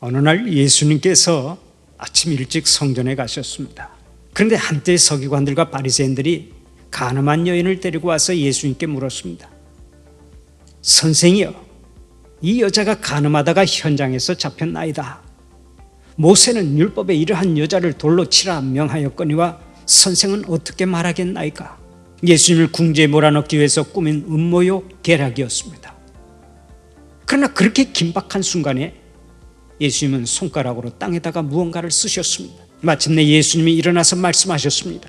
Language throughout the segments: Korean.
어느 날 예수님께서 아침 일찍 성전에 가셨습니다. 그런데 한때 서기관들과 바리새인들이 가늠한 여인을 데리고 와서 예수님께 물었습니다. 선생이여, 이 여자가 가늠하다가 현장에서 잡혔나이다. 모세는 율법에 이러한 여자를 돌로 치라 명하였거니와 선생은 어떻게 말하겠나이까? 예수님을 궁지에 몰아넣기 위해서 꾸민 음모요 계략이었습니다. 그러나 그렇게 긴박한 순간에 예수님은 손가락으로 땅에다가 무언가를 쓰셨습니다. 마침내 예수님이 일어나서 말씀하셨습니다.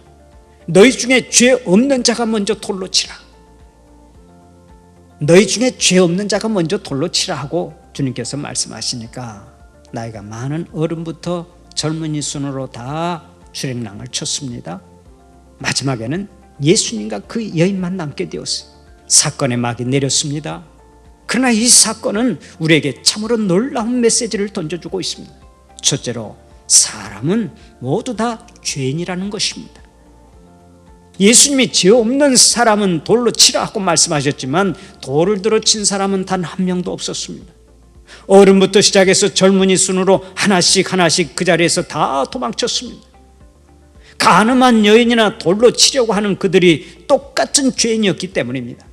너희 중에 죄 없는 자가 먼저 돌로 치라. 너희 중에 죄 없는 자가 먼저 돌로 치라 하고 주님께서 말씀하시니까 나이가 많은 어른부터 젊은이 순으로 다 출행랑을 쳤습니다. 마지막에는 예수님과 그 여인만 남게 되었어요. 사건의 막이 내렸습니다. 그러나 이 사건은 우리에게 참으로 놀라운 메시지를 던져주고 있습니다. 첫째로 사람은 모두 다 죄인이라는 것입니다. 예수님이 죄 없는 사람은 돌로 치라 하고 말씀하셨지만 돌을 들어 친 사람은 단 한 명도 없었습니다. 어른부터 시작해서 젊은이 순으로 하나씩 하나씩 그 자리에서 다 도망쳤습니다. 가늠한 여인이나 돌로 치려고 하는 그들이 똑같은 죄인이었기 때문입니다.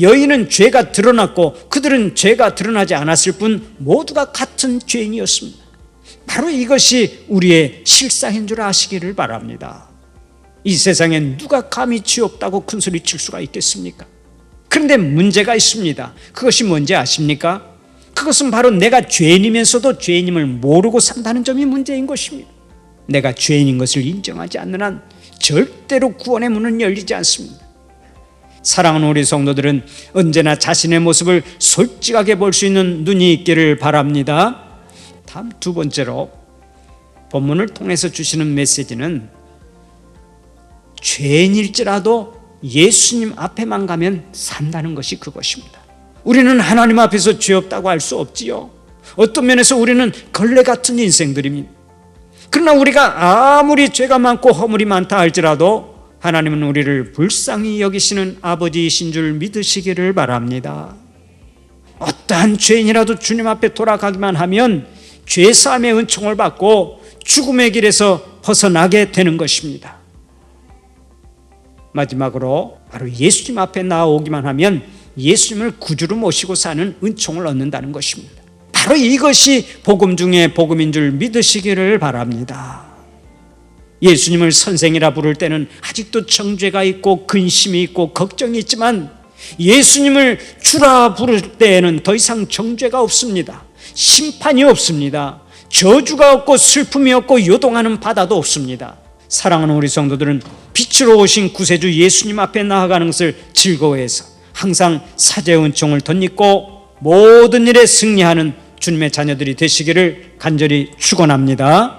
여인은 죄가 드러났고 그들은 죄가 드러나지 않았을 뿐 모두가 같은 죄인이었습니다. 바로 이것이 우리의 실상인 줄 아시기를 바랍니다. 이 세상에 누가 감히 죄 없다고 큰 소리 칠 수가 있겠습니까? 그런데 문제가 있습니다. 그것이 뭔지 아십니까? 그것은 바로 내가 죄인이면서도 죄인임을 모르고 산다는 점이 문제인 것입니다. 내가 죄인인 것을 인정하지 않는 한 절대로 구원의 문은 열리지 않습니다. 사랑하는 우리 성도들은 언제나 자신의 모습을 솔직하게 볼 수 있는 눈이 있기를 바랍니다. 다음 두 번째로 본문을 통해서 주시는 메시지는 죄인일지라도 예수님 앞에만 가면 산다는 것이 그것입니다. 우리는 하나님 앞에서 죄 없다고 할 수 없지요. 어떤 면에서 우리는 걸레 같은 인생들입니다. 그러나 우리가 아무리 죄가 많고 허물이 많다 할지라도 하나님은 우리를 불쌍히 여기시는 아버지이신 줄 믿으시기를 바랍니다. 어떠한 죄인이라도 주님 앞에 돌아가기만 하면 죄 사함의 은총을 받고 죽음의 길에서 벗어나게 되는 것입니다. 마지막으로 바로 예수님 앞에 나오기만 하면 예수님을 구주로 모시고 사는 은총을 얻는다는 것입니다. 바로 이것이 복음 중에 복음인 줄 믿으시기를 바랍니다. 예수님을 선생이라 부를 때는 아직도 정죄가 있고 근심이 있고 걱정이 있지만 예수님을 주라 부를 때에는 더 이상 정죄가 없습니다. 심판이 없습니다. 저주가 없고 슬픔이 없고 요동하는 바다도 없습니다. 사랑하는 우리 성도들은 빛으로 오신 구세주 예수님 앞에 나아가는 것을 즐거워해서 항상 사제의 은총을 덧입고 모든 일에 승리하는 주님의 자녀들이 되시기를 간절히 축원합니다.